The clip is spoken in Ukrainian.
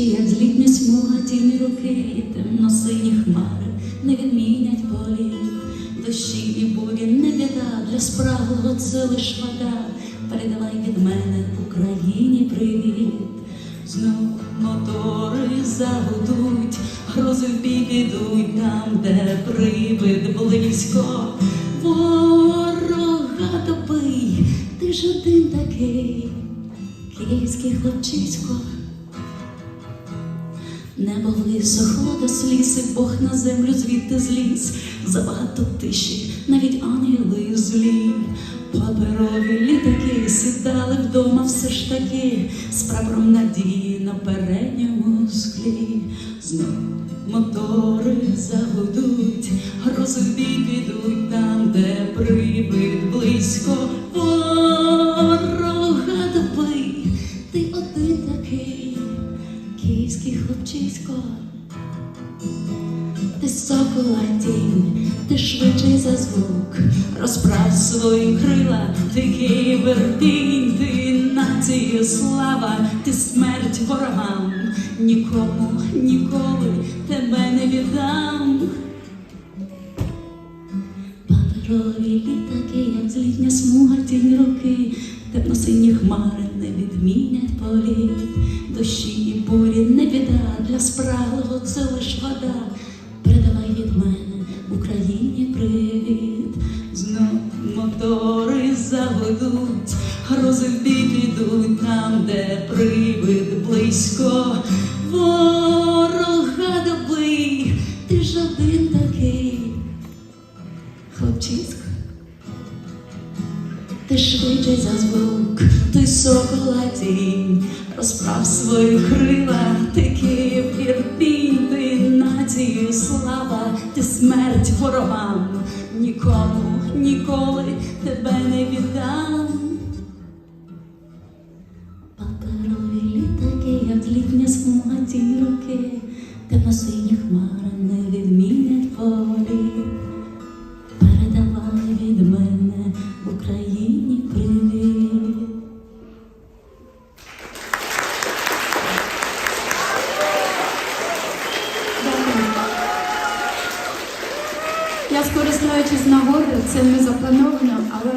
як злітня смуга, тіні руки, темно-сині хмари не відмінять полі. Дощі і бурі не біда, для спраглого це лиш вода. Передавай від мене Україні привіт. Знов мотори загудуть, грози в бік ідуть там, де привид близько. Ворога добий, ти ж один такий, київський хлопчисько. Небо висохло до сліз, і Бог на землю звідти зліз, забагато тиші, навіть ангели злі. Паперові літаки сідали вдома все ж таки, з прапором надії на передньому склі. Знов мотори загудуть, грози в бік ідуть там, де прибит близько. Київський хлопчисько, ти сокола тінь, ти швидший за звук, розправ свої крила, ти кибердінь, ти нації слава, ти смерть ворогам, нікому ніколи тебе не віддам. Паперові літаки, як злітня смуга тінь руки, темно-сині хмари не від мене Україні привіт, знов мотори загудуть, грози в бік ідуть там, де привид близько. Ворога добий, ти ж один такий хлопчисько. Ти швидше за звук, ти сокола тінь, розправ свої крила, ти ворогам, нікому ніколи тебе не віддам. Паперові літаки, як літня смуга ті роки, те на сині хмари не відмінять. Я скористаючись нагодою, це не заплановано, але